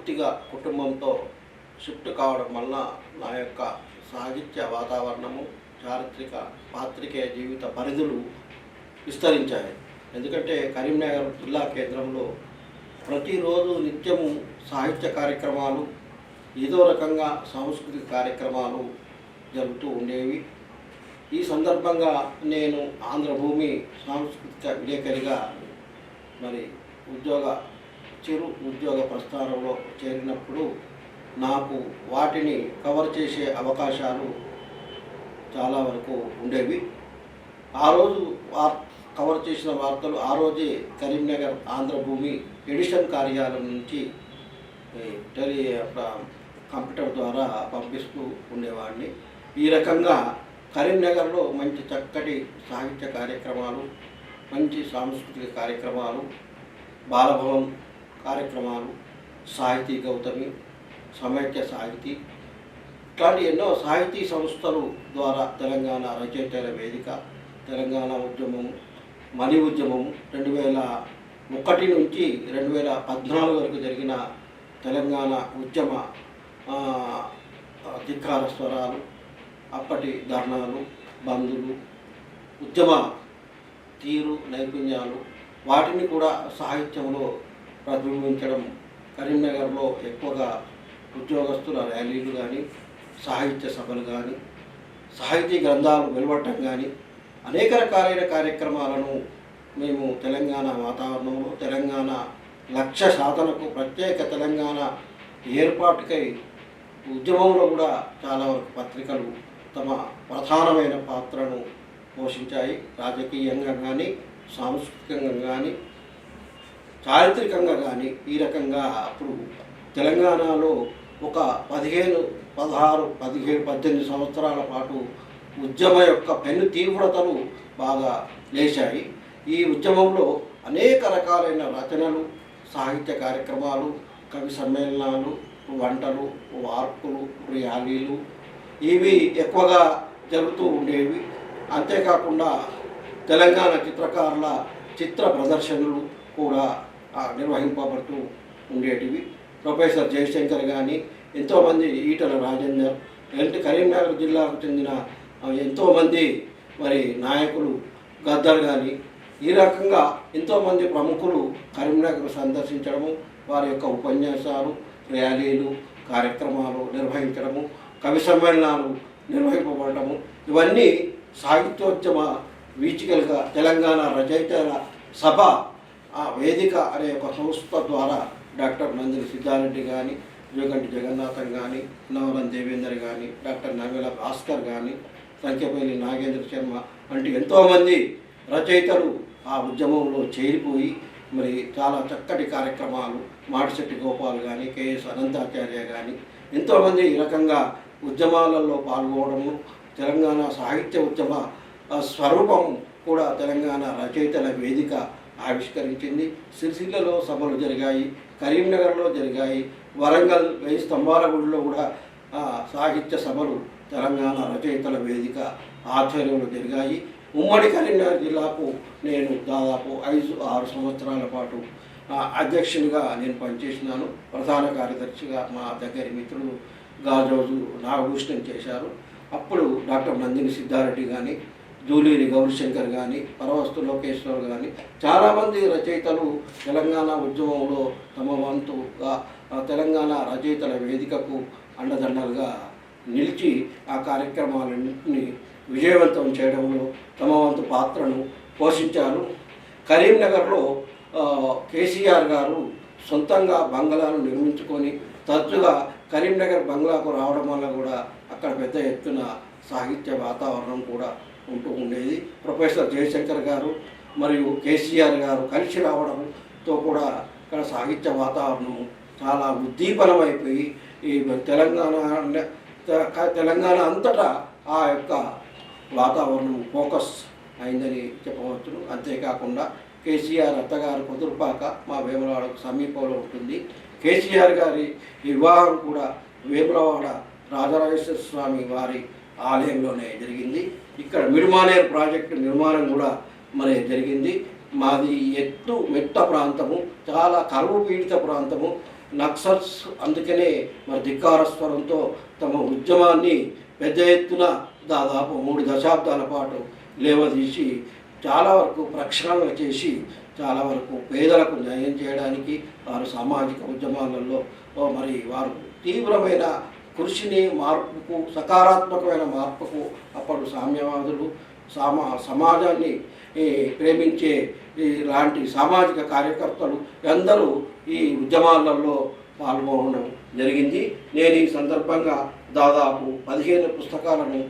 పూర్తిగా కుటుంబంతో షిఫ్ట్ కావడం వలన నా యొక్క సాహిత్య వాతావరణము చారిత్రక పాత్రికేయ జీవిత పరిధులు విస్తరించాయి. ఎందుకంటే కరీంనగర్ జిల్లా కేంద్రంలో ప్రతిరోజు నిత్యము సాహిత్య కార్యక్రమాలు ఏదో రకంగా సాంస్కృతిక కార్యక్రమాలు జరుగుతూ ఉండేవి. ఈ సందర్భంగా నేను ఆంధ్రభూమి సాంస్కృతిక విలేకరిగా మరి ఉద్యోగ చిరు ఉద్యోగ ప్రస్థానంలో చేరినప్పుడు నాకు వాటిని కవర్ చేసే అవకాశాలు చాలా వరకు ఉండేవి. ఆ రోజు వార్ కవర్ చేసిన వార్తలు ఆ రోజే కరీంనగర్ ఆంధ్రభూమి ఎడిషన్ కార్యాలయం నుంచి టెలి కంప్యూటర్ ద్వారా పంపిస్తూ ఉండేవాడిని. ఈ రకంగా కరీంనగర్లో మంచి చక్కటి సాహిత్య కార్యక్రమాలు మంచి సాంస్కృతిక కార్యక్రమాలు బాలభవన్ కార్యక్రమాలు సాహితీ గౌతమి సమైక్య సాహితీ. ఇట్లాంటి ఎన్నో సాహితీ సంస్థలు ద్వారా తెలంగాణ రచయితల వేదిక తెలంగాణ ఉద్యమం మణి ఉద్యమం రెండు వేల ఒకటి నుంచి రెండు వేల పద్నాలుగు వరకు జరిగిన తెలంగాణ ఉద్యమ ధిక్కార స్వరాలు అప్పటి ధర్నాలు బంధులు ఉద్యమ తీరు నైపుణ్యాలు వాటిని కూడా సాహిత్యంలో ప్రతిబింబించడం. కరీంనగర్లో ఎక్కువగా ఉద్యోగస్తుల ర్యాలీలు కానీ సాహిత్య సభలు కానీ సాహితీ గ్రంథాలు వెలువడటం కానీ అనేక రకాలైన కార్యక్రమాలను మేము తెలంగాణ వాతావరణంలో తెలంగాణ లక్ష్య సాధనకు ప్రత్యేక తెలంగాణ ఏర్పాటుకై ఉద్యమంలో కూడా చాలా వరకు పత్రికలు తమ ప్రధానమైన పాత్రను పోషించాయి. రాజకీయంగా కానీ సాంస్కృతికంగా కానీ చారిత్రకంగా కానీ ఈ రకంగా అప్పుడు తెలంగాణలో ఒక పదిహేను పదహారు పదిహేడు పద్దెనిమిది సంవత్సరాల పాటు ఉద్యమ యొక్క పెను తీవ్రతలు బాగా లేచాయి. ఈ ఉద్యమంలో అనేక రకాలైన రచనలు సాహిత్య కార్యక్రమాలు కవి సమ్మేళనాలు వంటలు వార్పులు ర్యాలీలు ఇవి ఎక్కువగా జరుగుతూ ఉండేవి. అంతేకాకుండా తెలంగాణ చిత్రకారుల చిత్ర ప్రదర్శనలు కూడా నిర్వహింపబడుతూ ఉండేటివి. ప్రొఫెసర్ జయశంకర్ కానీ ఎంతోమంది ఈటల రాజేందర్ ఎల్టి కరీంనగర్ జిల్లాకు చెందిన ఎంతోమంది మరి నాయకులు గద్దర్ కానీ ఈ రకంగా ఎంతోమంది ప్రముఖులు కరీంనగర్ సందర్శించడము వారి యొక్క ఉపన్యాసాలు ర్యాలీలు కార్యక్రమాలు నిర్వహించడము కవి సమ్మేళనాలు నిర్వహింపబడము ఇవన్నీ సాహిత్యోద్యమ వీచికలుగా తెలంగాణ రచయితల సభ ఆ వేదిక అనే ఒక సంస్థ ద్వారా డాక్టర్ నందిని సిద్ధారెడ్డి కానీ జోగంటి జగన్నాథన్ కానీ నవరం దేవేందర్ కానీ డాక్టర్ నవేల భాస్కర్ కానీ సంఖ్యపల్లి నాగేంద్ర శర్మ వంటి ఎంతోమంది రచయితలు ఆ ఉద్యమంలో చేరిపోయి మరి చాలా చక్కటి కార్యక్రమాలు మాటిశెట్టి గోపాల్ కానీ కేఎస్ అనంతాచార్య కానీ ఎంతోమంది ఈ రకంగా ఉద్యమాలలో పాల్గొనడము తెలంగాణ సాహిత్య ఉద్యమ స్వరూపం కూడా తెలంగాణ రచయితల వేదిక ఆవిష్కరించింది. సిరిసిల్లలో సభలు జరిగాయి కరీంనగర్లో జరిగాయి వరంగల్ వెయ్యి స్తంభాల గుడిలో కూడా సాహిత్య సభలు తెలంగాణ రచయితల వేదిక ఆధ్వర్యంలో జరిగాయి. ఉమ్మడి కరీంనగర్ జిల్లాకు నేను దాదాపు ఐదు ఆరు సంవత్సరాల పాటు అధ్యక్షునిగా నేను పనిచేసినాను. ప్రధాన కార్యదర్శిగా మా దగ్గరి మిత్రులు గాజోజు నాగభూషణం చేశారు. అప్పుడు డాక్టర్ నందిని సిద్ధారెడ్డి కానీ జూలీని గౌరీశంకర్ కానీ పరవస్తు లోకేశ్వర్ కానీ చాలామంది రచయితలు తెలంగాణ ఉద్యమంలో తమ వంతుగా తెలంగాణ రచయితల వేదికకు అండదండలుగా నిలిచి ఆ కార్యక్రమాలన్నింటినీ విజయవంతం చేయడంలో తమ వంతు పాత్రను పోషించారు. కరీంనగర్లో కేసీఆర్ గారు సొంతంగా బంగ్లాలు నిర్మించుకొని తరచుగా కరీంనగర్ బంగ్లాకు రావడం వల్ల కూడా అక్కడ పెద్ద ఎత్తున సాహిత్య వాతావరణం కూడా ఉంటూ ఉండేది. ప్రొఫెసర్ జయశంకర్ గారు మరియు కేసీఆర్ గారు కలిసి రావడంతో కూడా ఇక్కడ సాహిత్య వాతావరణం చాలా ఉద్దీపనమైపోయి ఈ తెలంగాణ తెలంగాణ అంతటా ఆ యొక్క వాతావరణం ఫోకస్ అయిందని చెప్పవచ్చును అంతేకాకుండా కేసీఆర్ అత్తగారు కుదురుపాక మా వేములవాడకు సమీపంలో ఉంటుంది. కేసీఆర్ గారి వివాహం కూడా వేములవాడ రాజరాజేశ్వర స్వామి వారి ఆలయంలోనే జరిగింది. ఇక్కడ మిడిమానేరు ప్రాజెక్టు నిర్మాణం కూడా మరి జరిగింది. మాది ఎత్తు మెట్ట ప్రాంతము చాలా కరువు పీడిత ప్రాంతము. నక్సల్స్ అందుకనే మరి ధిక్కారస్వరంతో తమ ఉద్యమాన్ని పెద్ద ఎత్తున దాదాపు మూడు దశాబ్దాల పాటు లేవదీసి చాలా వరకు ప్రక్షాళన చేసి చాలా వరకు పేదలకు న్యాయం చేయడానికి వారు సామాజిక ఉద్యమాలలో మరి వారు తీవ్రమైన కృషిని మార్పుకు సకారాత్మకమైన మార్పుకు అప్పుడు సామ్యవాదులు సామా సమాజాన్ని ఈ, ప్రేమించే లాంటి సామాజిక కార్యకర్తలు అందరూ ఈ ఉద్యమాలలో పాల్గొనడం జరిగింది. నేను ఈ సందర్భంగా దాదాపు పదిహేను పుస్తకాలను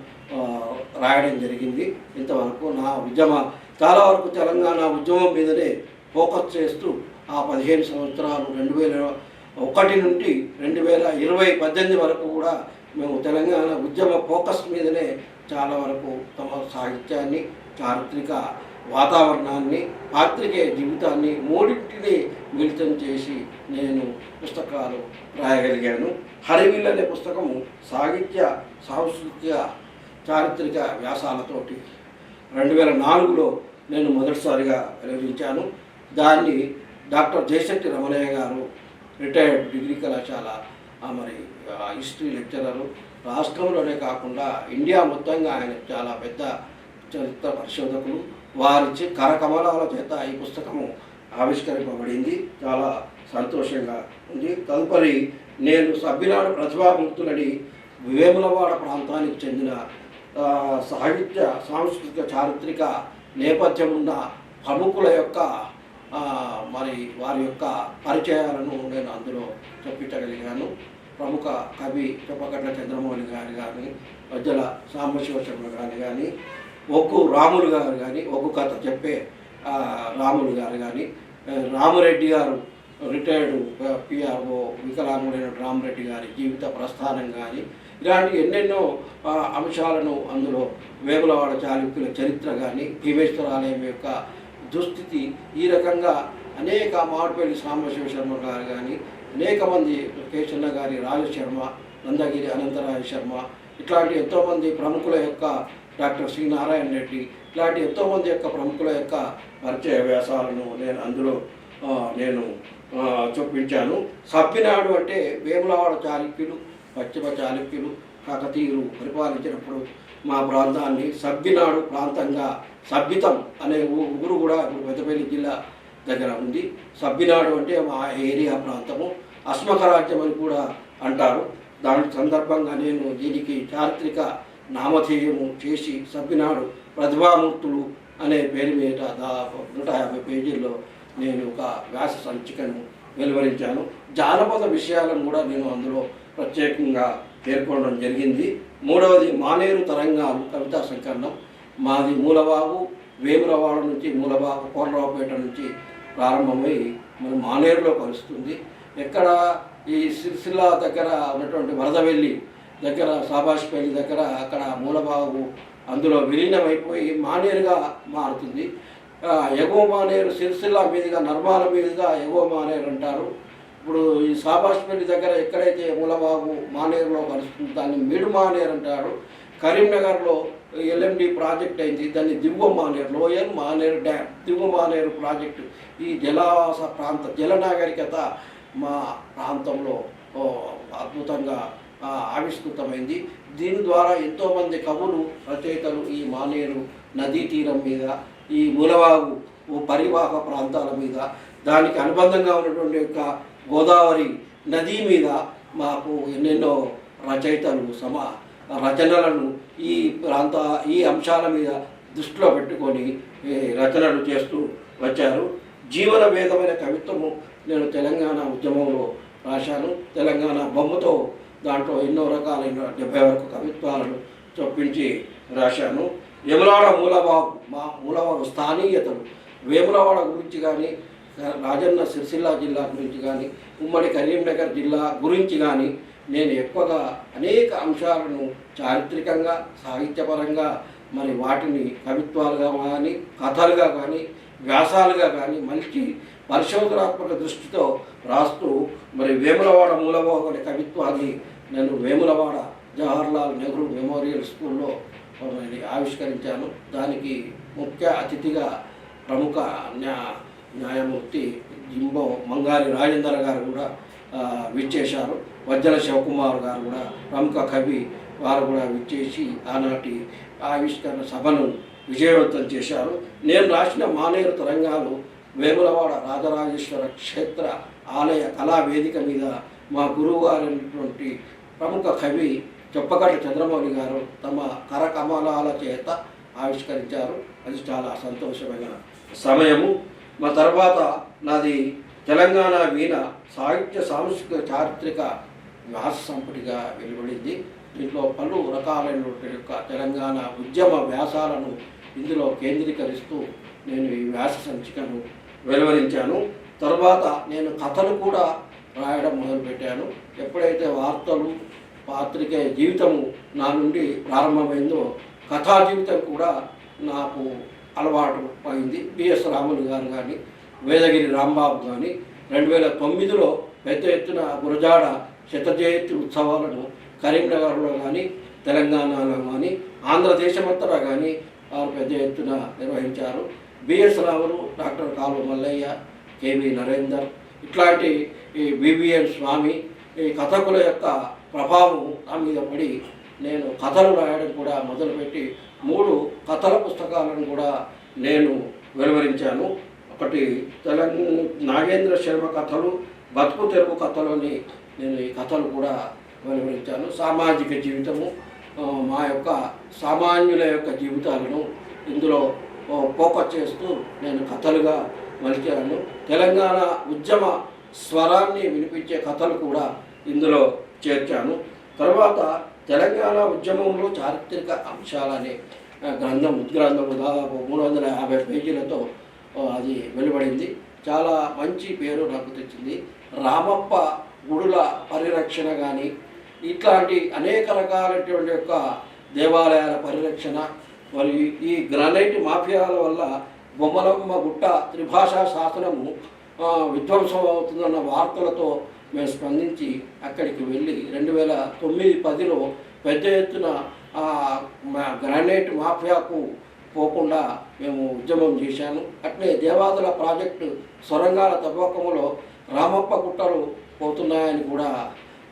రాయడం జరిగింది. ఇంతవరకు నా ఉద్యమ చాలా వరకు తెలంగాణ ఉద్యమం మీదనే ఫోకస్ చేస్తూ ఆ పదిహేను సంవత్సరాలు రెండు వేల ఒకటి నుండి రెండు వేల ఇరవై పద్దెనిమిది వరకు కూడా మేము తెలంగాణ ఉద్యమ ఫోకస్ మీదనే చాలా వరకు తమ సాహిత్యాన్ని చారిత్రక వాతావరణాన్ని పాత్రికేయ జీవితాన్ని మూడింటిని మిళితం చేసి నేను పుస్తకాలు రాయగలిగాను. హరివిల్ అనే పుస్తకము సాహిత్య సాంస్కృతిక చారిత్రక వ్యాసాలతోటి రెండు వేల నాలుగులో నేను మొదటిసారిగా వెలువరించాను. దాన్ని డాక్టర్ జయశెట్టి రమణయ్య గారు రిటైర్డ్ డిగ్రీ కళాశాల మరి హిస్టరీ లెక్చరరు. రాష్ట్రంలోనే కాకుండా ఇండియా మొత్తంగా ఆయన చాలా పెద్ద చరిత్ర పరిశోధకులు. వారిచ్చి కరకమలాల చేత ఈ పుస్తకము ఆవిష్కరింపబడింది. చాలా సంతోషంగా ఉంది. తదుపరి నేను సభ్యునాడు ప్రతిభామూర్తులని వేములవాడ ప్రాంతానికి చెందిన సాహిత్య సాంస్కృతిక చారిత్రక నేపథ్యం ఉన్న ప్రముఖుల యొక్క మరి వారి యొక్క పరిచయాలను నేను అందులో చెప్పించగలిగాను. ప్రముఖ కవి చెప్పగట్ల చంద్రమౌళి గారు కానీ మధ్యల సాంబశివ శర్మ గారు కానీ ఒగ్గు రాములు గారు కానీ ఒక్కు కథ చెప్పే రాములు గారు కానీ రామరెడ్డి గారు రిటైర్డ్ పిఆర్ఓ వికలాంగుడైన రామరెడ్డి గారి జీవిత ప్రస్థానం కానీ ఇలాంటి ఎన్నెన్నో అంశాలను అందులో వేములవాడ చాళుక్యుల చరిత్ర కానీ భీమేశ్వరాలయం యొక్క దుస్థితి ఈ రకంగా అనేక మామిడిపల్లి సాంబశివ శర్మ గారు కానీ అనేక మంది కేశన్న గారి రాజశర్మ నందగిరి అనంతరాయ శర్మ ఇట్లాంటి ఎంతోమంది ప్రముఖుల యొక్క డాక్టర్ శ్రీ నారాయణ రెడ్డి ఇట్లాంటి ఎంతోమంది యొక్క ప్రముఖుల యొక్క పరిచయ వ్యాసాలను నేను అందులో నేను చూపించాను. సభ్యనాడు అంటే వేములవాడ చాళుక్యులు పశ్చిమ చాళుక్యులు కాకతీయులు పరిపాలించినప్పుడు మా ప్రాంతాన్ని సభ్యనాడు ప్రాంతంగా సభ్యతం అనే ఊ- ఊరు కూడా ఇప్పుడు పెద్దపల్లి జిల్లా దగ్గర ఉంది. సభ్యనాడు అంటే మా ఏరియా ప్రాంతము. అస్మకరాజ్యం అని కూడా అంటారు. దాని సందర్భంగా నేను దీనికి చారిత్రక నామధేయము చేసి సభ్యనాడు ప్రతిభామూర్తులు అనే పేరు మీద దా నూట యాభై పేజీల్లో నేను ఒక వ్యాస సంచికను వెలువరించాను. జానపద విషయాలను కూడా నేను అందులో ప్రత్యేకంగా పేర్కొనడం జరిగింది. మూడవది మానేరు తరంగాలు కవితా సంకలనం. మాది మూలబాబు వేములవాడ నుంచి మూలబాబు కోనరావుపేట నుంచి ప్రారంభమై మన మానేరులో కలుస్తుంది. ఎక్కడ ఈ సిరిసిల్ల దగ్గర ఉన్నటువంటి వరదవెల్లి దగ్గర సాబాష్పల్లి దగ్గర అక్కడ మూలబాబు అందులో విలీనమైపోయి మానేరుగా మారుతుంది. ఎగువ మానేరు సిరిసిల్ల మీదుగా నర్మాల మీదుగా ఎగువ మానేరు అంటారు. ఇప్పుడు ఈ సాబాష్పల్లి దగ్గర ఎక్కడైతే మూలబాబు మానేరులో కలుస్తుంది దాన్ని మిడు మానేరు అంటారు. కరీంనగర్లో ఎల్ఎండి ప్రాజెక్ట్ అయింది దాన్ని దిగువ మానేరు లోయర్ మానేరు డ్యామ్ దిగువ మానేరు ప్రాజెక్టు. ఈ జలావాస ప్రాంత జల నాగరికత మా ప్రాంతంలో అద్భుతంగా ఆవిష్కృతమైంది. దీని ద్వారా ఎంతోమంది కవులు రచయితలు ఈ మానేరు నదీ తీరం మీద ఈ మూలవాగు పరివాహక ప్రాంతాల మీద దానికి అనుబంధంగా ఉన్నటువంటి యొక్క గోదావరి నది మీద మాకు ఎన్నెన్నో రచయితలు సమ రచనలను ఈ ప్రాంత ఈ అంశాల మీద దృష్టిలో పెట్టుకొని రచనలు చేస్తూ వచ్చారు. జీవన వేదమైన కవిత్వము నేను తెలంగాణ ఉద్యమంలో రాశాను. తెలంగాణ బొమ్మతో దాంట్లో ఎన్నో రకాలైన డెబ్బై వరకు కవిత్వాలను చొప్పించి రాశాను. యములాడ మూలబాబు మా మూలబాబు స్థానీయతలు వేములవాడ గురించి కానీ రాజన్న సిరిసిల్ల జిల్లా గురించి కానీ ఉమ్మడి కరీంనగర్ జిల్లా గురించి కానీ నేను ఎక్కువగా అనేక అంశాలను చారిత్రకంగా సాహిత్యపరంగా మరి వాటిని కవిత్వాలుగా కానీ కథలుగా కానీ వ్యాసాలుగా కానీ మంచి పరిశోధనాత్మక దృష్టితో రాస్తూ మరి వేములవాడ మూలబాబు అనే కవిత్వాన్ని నేను వేములవాడ జవహర్లాల్ నెహ్రూ మెమోరియల్ స్కూల్లో ఆవిష్కరించాను. దానికి ముఖ్య అతిథిగా ప్రముఖ న్యా న్యాయమూర్తి జింబో మంగారి రాజేందర్ గారు కూడా విచ్చేశారు. వజ్జల శివకుమార్ గారు కూడా ప్రముఖ కవి వారు కూడా విచ్చేసి ఆనాటి ఆవిష్కరణ సభను విజయవంతం చేశారు. నేను రాసిన మానేరు తరంగాలు వేములవాడ రాజరాజేశ్వర క్షేత్ర ఆలయ కళా వేదిక మీద మా గురువు గారైనటువంటి ప్రముఖ కవి చెప్పగట్ట చంద్రమౌళి గారు తమ కరకమలాల చేత ఆవిష్కరించారు. అది చాలా సంతోషమైన సమయము. మా తర్వాత నాది తెలంగాణ వీణ సాహిత్య సాంస్కృతిక చారిత్రక వ్యాస సంపుటిగా వెలువడింది. దీంట్లో పలు రకాలైనటువంటి యొక్క తెలంగాణ ఉద్యమ వ్యాసాలను ఇందులో కేంద్రీకరిస్తూ నేను ఈ వ్యాస సంచికను వెలువరించాను. తర్వాత నేను కథలు కూడా రాయడం మొదలుపెట్టాను. ఎప్పుడైతే వార్తలు పాత్రికే జీవితము నా నుండి ప్రారంభమైందో కథా జీవితం కూడా నాకు అలవాటు అయింది. బిఎస్ రాములు గారు కానీ వేదగిరి రాంబాబు కానీ రెండు వేల తొమ్మిదిలో పెద్ద ఎత్తున గురజాడ శతజయంతి ఉత్సవాలను కరీంనగర్లో కానీ తెలంగాణలో కానీ ఆంధ్రదేశమంతటా కానీ వారు పెద్ద ఎత్తున నిర్వహించారు. బిఎస్ రాములు డాక్టర్ కాలు మల్లయ్య కేవి నరేందర్ ఇట్లాంటి ఈ బీబీఎన్ స్వామి ఈ కథకుల యొక్క ప్రభావం నా మీద పడి నేను కథలు రాయడం కూడా మొదలుపెట్టి మూడు కథల పుస్తకాలను కూడా నేను వెలువరించాను. ఒకటి తెలంగాణ నాగేంద్ర శర్మ కథలు బతుకు తెరువు కథలోని నేను ఈ కథలు కూడా వెలువరించాను. సామాజిక జీవితము మా యొక్క సామాన్యుల యొక్క జీవితాలను ఇందులో పోక ఫోకస్ చేస్తూ నేను కథలుగా మలిచాను. తెలంగాణ ఉద్యమ స్వరాన్ని వినిపించే కథలు కూడా ఇందులో చేర్చాను. తర్వాత తెలంగాణ ఉద్యమంలో చారిత్రక అంశాలనే గ్రంథం ఉద్గ్రంథము దాదాపు మూడు వందల యాభై పేజీలతో అది వెలువడింది. చాలా మంచి పేరు నాకు తెచ్చింది. రామప్ప గుడుల పరిరక్షణ కానీ ఇట్లాంటి అనేక రకాలైనటువంటి యొక్క దేవాలయాల పరిరక్షణ మరియు ఈ గ్రానైట్ మాఫియాల వల్ల బొమ్మలమ్మ గుట్ట త్రిభాషా శాసనము విధ్వంసం అవుతుందన్న వార్తలతో మేము స్పందించి అక్కడికి వెళ్ళి రెండు వేల తొమ్మిది పదిలో పెద్ద ఎత్తున మా గ్రానైట్ మాఫియాకు పోకుండా మేము ఉద్యమం చేశాను. అట్లే దేవాదుల ప్రాజెక్టు సొరంగాల తవ్వకములో రామప్ప గుట్టలు పోతున్నాయని కూడా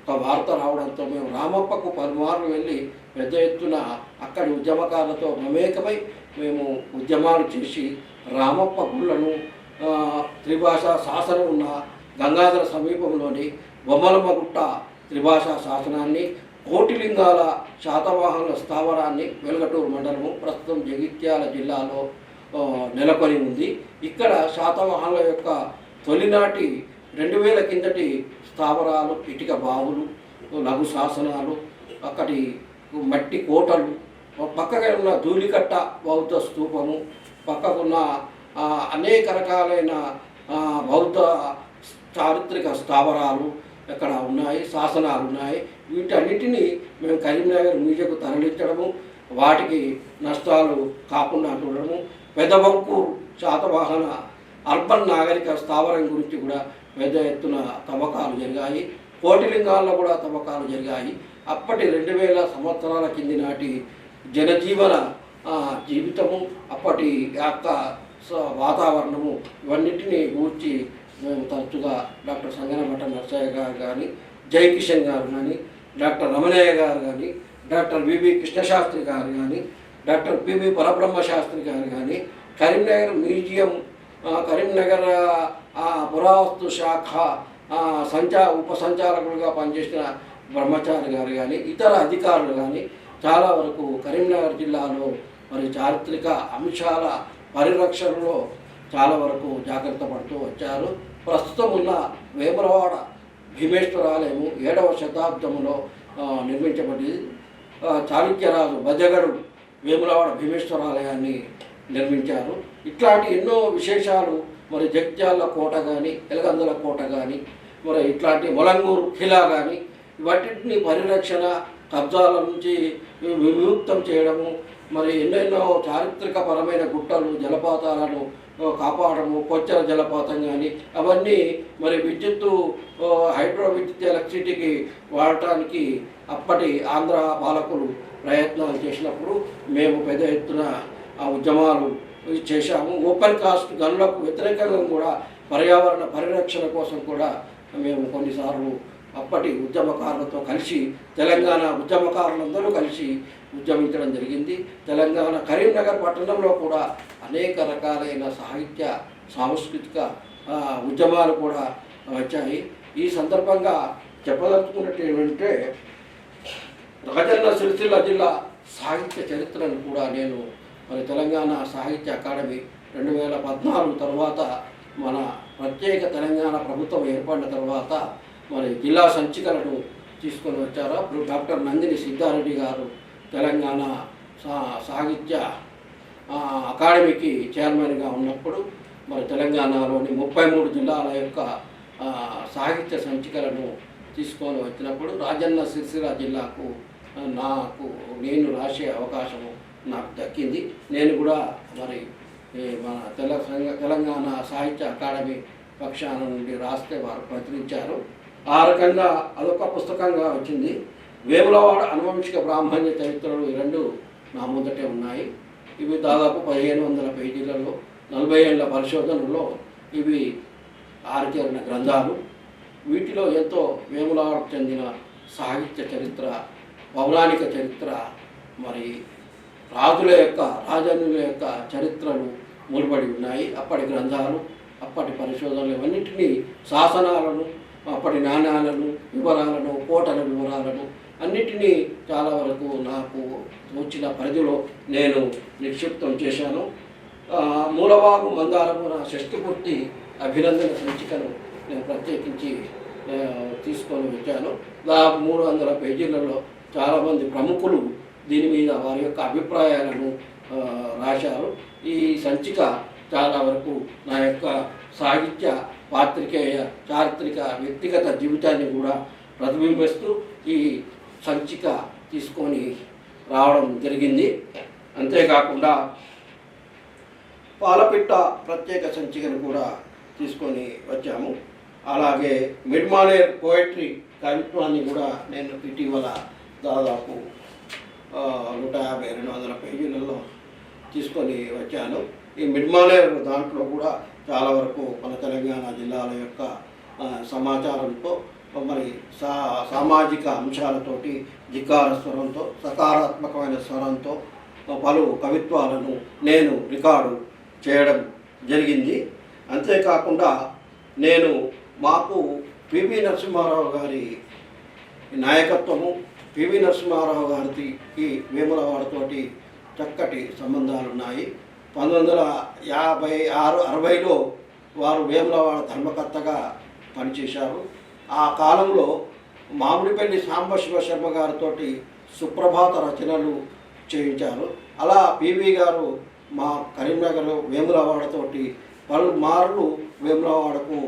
ఒక వార్త రావడంతో మేము రామప్పకు పలుమార్లు వెళ్ళి పెద్ద ఎత్తున అక్కడి ఉద్యమకారులతో మమేకమై మేము ఉద్యమాలు చేసి రామప్ప గుళ్ళను త్రిభాష త్రిభాషా శాసనం ఉన్న గంగాధర సమీపంలోని బొమ్మలమగుట్ట త్రిభాషా శాసనాన్ని కోటిలింగాల శాతవాహనుల స్థావరాన్ని వెలగటూరు మండలము ప్రస్తుతం జగిత్యాల జిల్లాలో నెలకొని ఉంది. ఇక్కడ శాతవాహనుల యొక్క తొలినాటి రెండు వేల కిందటి స్థావరాలు ఇటుక బావులు లఘు శాసనాలు అక్కడి మట్టి కోటలు పక్కగా ఉన్న ధూళికట్ట బౌద్ధ స్తూపము పక్కకున్న అనేక రకాలైన బౌద్ధ చారిత్రక స్థావరాలు ఇక్కడ ఉన్నాయి శాసనాలు ఉన్నాయి వీటన్నిటిని మేము కరీంనగర్ మ్యూజియంకు తరలించడము వాటికి నష్టాలు కాకుండా చూడడము పెదబంకూరు శాతవాహన అర్బన్ నాగరిక స్థావరం గురించి కూడా పెద్ద ఎత్తున తవ్వకాలు జరిగాయి కోటిలింగాల్లో కూడా తవ్వకాలు జరిగాయి. అప్పటి రెండు వేల సంవత్సరాల కింది నాటి జనజీవన జీవితము అప్పటి యొక్క వాతావరణము ఇవన్నిటిని గూర్చి మేము తరచుగా డాక్టర్ సంగనభట్ట నర్సయ్య గారు కానీ జయకిషన్ గారు కానీ డాక్టర్ రమణయ్య గారు కానీ డాక్టర్ బీబీ కృష్ణశాస్త్రి గారు కానీ డాక్టర్ బీబీ పరబ్రహ్మ శాస్త్రి గారు కానీ కరీంనగర్ మ్యూజియం కరీంనగర్ పురావస్తు శాఖ సంచా ఉప సంచాలకులుగా పనిచేసిన బ్రహ్మచారి గారు కానీ ఇతర అధికారులు కానీ చాలా వరకు కరీంనగర్ జిల్లాలో మరి చారిత్రక అంశాల పరిరక్షణలో చాలా వరకు జాగ్రత్త పడుతూ వచ్చారు. ప్రస్తుతం ఉన్న వేమరవాడ భీమేశ్వర ఆలయము ఏడవ శతాబ్దంలో నిర్మించబడింది చాళుక్యరాజు బజగడు వేములవాడ భీమేశ్వర ఆలయాన్ని నిర్మించారు. ఇట్లాంటి ఎన్నో విశేషాలు మరి జగిత్యాల కోట కానీ ఎలగందుల కోట కానీ మరి ఇట్లాంటి మొలంగూరు ఖిలా కానీ వాటిని పరిరక్షణ కబ్జాల నుంచి విముక్తం చేయడము మరి ఎన్నెన్నో చారిత్రకపరమైన గుట్టలు జలపాతాలను కాపాడము కొచ్చర జలపాతం కానీ అవన్నీ మరి విద్యుత్తు హైడ్రో విద్యుత్ ఎలక్ట్రిసిటీకి వాడటానికి అప్పటి ఆంధ్ర పాలకులు ప్రయత్నాలు చేసినప్పుడు మేము పెద్ద ఎత్తున ఆ ఉద్యమాలు చేశాము. ఓపెన్ కాస్ట్ గనులకు వ్యతిరేకంగా కూడా పర్యావరణ పరిరక్షణ కోసం కూడా మేము కొన్నిసార్లు అప్పటి ఉద్యమకారులతో కలిసి తెలంగాణ ఉద్యమకారులందరూ కలిసి ఉద్యమించడం జరిగింది. తెలంగాణ కరీంనగర్ పట్టణంలో కూడా అనేక రకాలైన సాహిత్య సాంస్కృతిక ఉద్యమాలు కూడా వచ్చాయి. ఈ సందర్భంగా చెప్పదలుచుకున్నట్టు ఏమంటే రాజన్న సిరిసిల్ల జిల్లా సాహిత్య చరిత్రను కూడా నేను మరి తెలంగాణ సాహిత్య అకాడమీ రెండు వేల పద్నాలుగు తర్వాత మన ప్రత్యేక తెలంగాణ ప్రభుత్వం ఏర్పడిన తర్వాత మరి జిల్లా సంచికలను తీసుకొని వచ్చారు. డాక్టర్ నందిని సిద్ధారెడ్డి గారు తెలంగాణ సా సాహిత్య అకాడమీకి చైర్మన్గా ఉన్నప్పుడు మరి తెలంగాణలోని ముప్పై మూడు జిల్లాల యొక్క సాహిత్య సంచికలను తీసుకొని వచ్చినప్పుడు రాజన్న సిరిసిల్ల జిల్లాకు నాకు నేను రాసే అవకాశము నాకు దక్కింది. నేను కూడా మరి మన తెల తెలంగాణ సాహిత్య అకాడమీ పక్షాన నుండి రాస్తే వారు ప్రచురించారు. ఆ రకంగా అదొక పుస్తకంగా వచ్చింది. వేములవాడ అనువంశిక బ్రాహ్మణ్య చరిత్రలు ఈ రెండు నా ముందటే ఉన్నాయి. ఇవి దాదాపు పదిహేను వందల పేజీలలో నలభై ఏళ్ళ పరిశోధనలో ఇవి ఆరితేరిన గ్రంథాలు. వీటిలో ఎంతో వేములవాడకు చెందిన సాహిత్య చరిత్ర పౌరాణిక చరిత్ర మరి రాజుల యొక్క రాజనుల యొక్క చరిత్రలు ముడిపడి ఉన్నాయి. అప్పటి గ్రంథాలు అప్పటి పరిశోధనలు ఇవన్నింటినీ శాసనాలను అప్పటి నాణ్యాలను వివరాలను కోటల వివరాలను అన్నిటినీ చాలా వరకు నాకు వచ్చిన పరిధిలో నేను నిక్షిప్తం చేశాను. ఆ, మూలవాగు మందారమున షష్టిపూర్తి అభినందన సంచికను నేను ప్రత్యేకించి తీసుకొని వచ్చాను. దాదాపు మూడు వందల పేజీలలో చాలామంది ప్రముఖులు దీని మీద వారి యొక్క అభిప్రాయాలను రాశారు. ఈ సంచిక చాలా వరకు నా యొక్క సాహిత్య పాత్రికేయ చారిత్రక వ్యక్తిగత జీవితాన్ని కూడా ప్రతిబింబిస్తూ ఈ సంచిక తీసుకొని రావడం జరిగింది. అంతేకాకుండా పాలపిట్ట ప్రత్యేక సంచికను కూడా తీసుకొని వచ్చాము. అలాగే మిడ్మానేర్ పోయట్రీ కవిత్వాన్ని కూడా నేను ఇటీవల దాదాపు నూట యాభై రెండు వందల పేజీలలో తీసుకొని వచ్చాను. ఈ మిడ్మానేర్ దాంట్లో కూడా చాలా వరకు మన తెలంగాణ జిల్లాల యొక్క సమాచారంతో మరి సా సామాజిక అంశాలతోటి ధికార స్వరంతో సకారాత్మకమైన స్వరంతో పలు కవిత్వాలను నేను రికార్డు చేయడం జరిగింది. అంతేకాకుండా నేను మాకు పివి నరసింహారావు గారి నాయకత్వము పివి నరసింహారావు గారికి వేములవాడతోటి చక్కటి సంబంధాలు ఉన్నాయి పంతొమ్మిది వందల యాభై ఆరు అరవైలో వారు వేములవాడ ధర్మకర్తగా పనిచేశారు. ఆ కాలంలో మామిడిపల్లి సాంబశివ శర్మ గారితో సుప్రభాత రచనలు చేయించారు. అలా పివి గారు మా కరీంనగర్ వేములవాడతోటి పలు మార్లు వేములవాడకు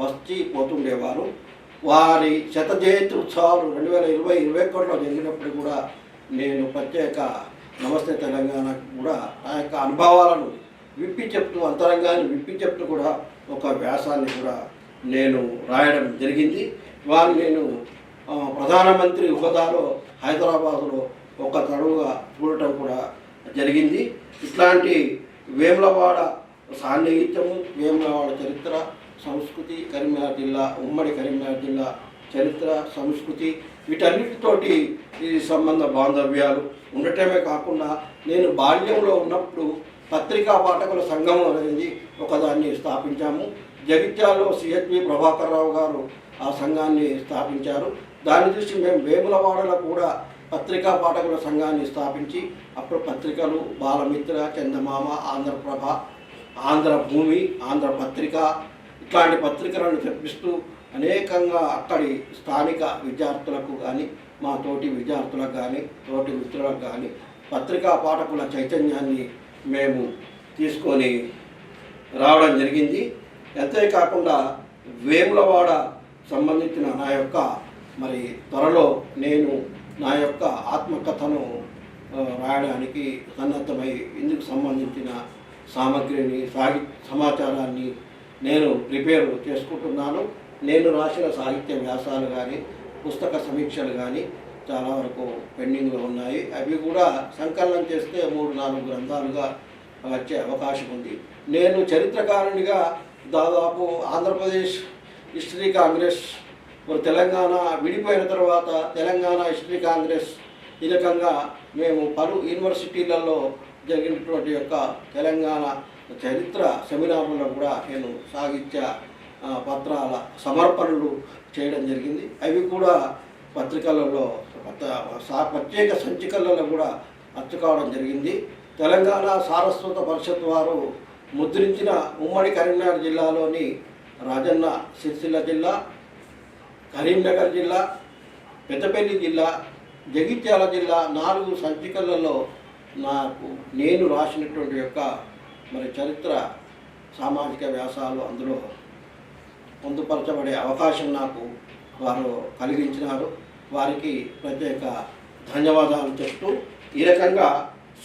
వచ్చి పోతుండేవారు. వారి శత జయంతి ఉత్సవాలు రెండు వేల ఇరవై ఇరవై ఒకటిలో జరిగినప్పుడు కూడా నేను ప్రత్యేక నమస్తే తెలంగాణ కూడా నా యొక్క అనుభవాలను విప్పి చెప్తూ అంతరంగాన్ని విప్పి చెప్తూ కూడా ఒక వ్యాసాన్ని కూడా నేను రాయడం జరిగింది. ఇవాళ నేను ప్రధానమంత్రి హోదాలో హైదరాబాదులో ఒక తడువుగా చూడటం కూడా జరిగింది. ఇట్లాంటి వేములవాడ సాన్నిహిత్యము వేములవాడ చరిత్ర సంస్కృతి కరీంనగర్ జిల్లా ఉమ్మడి కరీంనగర్ జిల్లా చరిత్ర సంస్కృతి వీటన్నిటితోటి ఈ సంబంధ బాంధవ్యాలు ఉండటమే కాకుండా నేను బాల్యంలో ఉన్నప్పుడు పత్రికా పాఠకుల సంఘం అనేది ఒకదాన్ని స్థాపించాము. జగిత్యాలలో సిహెచ్వి ప్రభాకర్ రావు గారు ఆ సంఘాన్ని స్థాపించారు. దాని చూసి మేము వేములవాడలో కూడా పత్రికా పాఠకుల సంఘాన్ని స్థాపించి అప్పుడు పత్రికలు బాలమిత్ర చందమామ ఆంధ్రప్రభ ఆంధ్రభూమి ఆంధ్ర పత్రిక ఇట్లాంటి పత్రికలను తెప్పిస్తూ అనేకంగా అక్కడి స్థానిక విద్యార్థులకు కానీ మా తోటి విద్యార్థులకు కానీ తోటి మిత్రులకు కానీ పత్రికా పాఠకుల చైతన్యాన్ని మేము తీసుకొని రావడం జరిగింది. అంతేకాకుండా వేములవాడ సంబంధించిన నా యొక్క మరి త్వరలో నేను నా యొక్క ఆత్మకథను రాయడానికి సన్నద్ధమై ఇందుకు సంబంధించిన సామగ్రిని సాహిత్య సమాచారాన్ని నేను ప్రిపేర్ చేసుకుంటున్నాను. నేను రాసిన సాహిత్య వ్యాసాలు కానీ పుస్తక సమీక్షలు కానీ చాలా వరకు పెండింగ్లో ఉన్నాయి. అవి కూడా సంకలనం చేస్తే మూడు నాలుగు గ్రంథాలుగా వచ్చే అవకాశం ఉంది. నేను చరిత్రకారునిగా దాదాపు ఆంధ్రప్రదేశ్ హిస్టరీ కాంగ్రెస్ మరి తెలంగాణ విడిపోయిన తర్వాత తెలంగాణ హిస్టరీ కాంగ్రెస్ ఈ రకంగా మేము పలు యూనివర్సిటీలలో జరిగినటువంటి యొక్క తెలంగాణ చరిత్ర సెమినార్లలో కూడా నేను సాహిత్య పత్రాల సమర్పణలు చేయడం జరిగింది. అవి కూడా పత్రికలలో ప్రత్యేక సంచికలలో కూడా అచ్చుకోవడం జరిగింది. తెలంగాణ సారస్వత పరిషత్ వారు ముద్రించిన ఉమ్మడి కరీంనగర్ జిల్లాలోని రాజన్న సిరిసిల్ల జిల్లా కరీంనగర్ జిల్లా పెద్దపల్లి జిల్లా జగిత్యాల జిల్లా నాలుగు సంచికలలో నాకు నేను రాసినటువంటి యొక్క మరి చరిత్ర సామాజిక వ్యాసాలు అందులో పొందుపరచబడే అవకాశం నాకు వారు కలిగించినారు. వారికి ప్రత్యేక ధన్యవాదాలు చెప్తూ ఈ రకంగా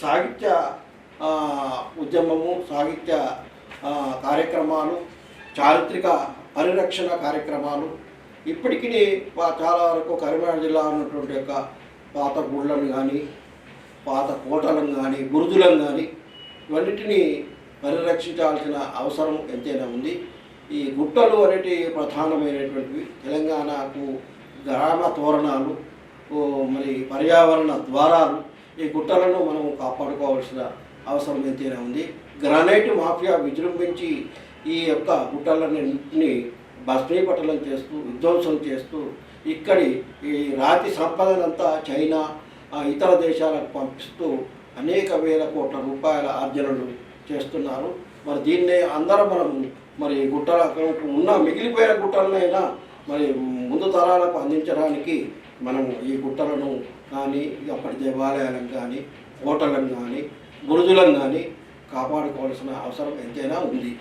సాహిత్య ఉద్యమము సాహిత్య కార్యక్రమాలు చారిత్రక పరిరక్షణ కార్యక్రమాలు. ఇప్పటికీ చాలా వరకు కరీంనగర్ జిల్లా ఉన్నటువంటి యొక్క పాత గుళ్ళను కానీ పాత కోటలను కానీ బురుజులను కానీ ఇవన్నిటినీ పరిరక్షించాల్సిన అవసరం ఎంతైనా ఉంది. ఈ గుట్టలు అనేటి ప్రధానమైనటువంటివి. తెలంగాణకు గ్రామ తోరణాలు మరి పర్యావరణ ద్వారాలు ఈ గుట్టలను మనం కాపాడుకోవాల్సిన అవసరం ఎంతైనా ఉంది. గ్రానైట్ మాఫియా విజృంభించి ఈ యొక్క గుట్టలన్నింటినీ భస్మీపటలం చేస్తూ విధ్వంసం చేస్తూ ఇక్కడి ఈ రాతి సంపదనంతా చైనా ఇతర దేశాలకు పంపిస్తూ అనేక వేల కోట్ల రూపాయల ఆర్జనలు చేస్తున్నారు. మరి దీన్నే అందరం మనం మరి గుట్టల ఉన్న మిగిలిపోయిన గుట్టలనైనా మరి ముందు తరాలకు అందించడానికి మనం ఈ గుట్టలను కానీ అప్పటి దేవాలయాలను కానీ కోటలను కానీ బురుజులను కానీ కాపాడుకోవాల్సిన అవసరం ఎంతైనా ఉంది.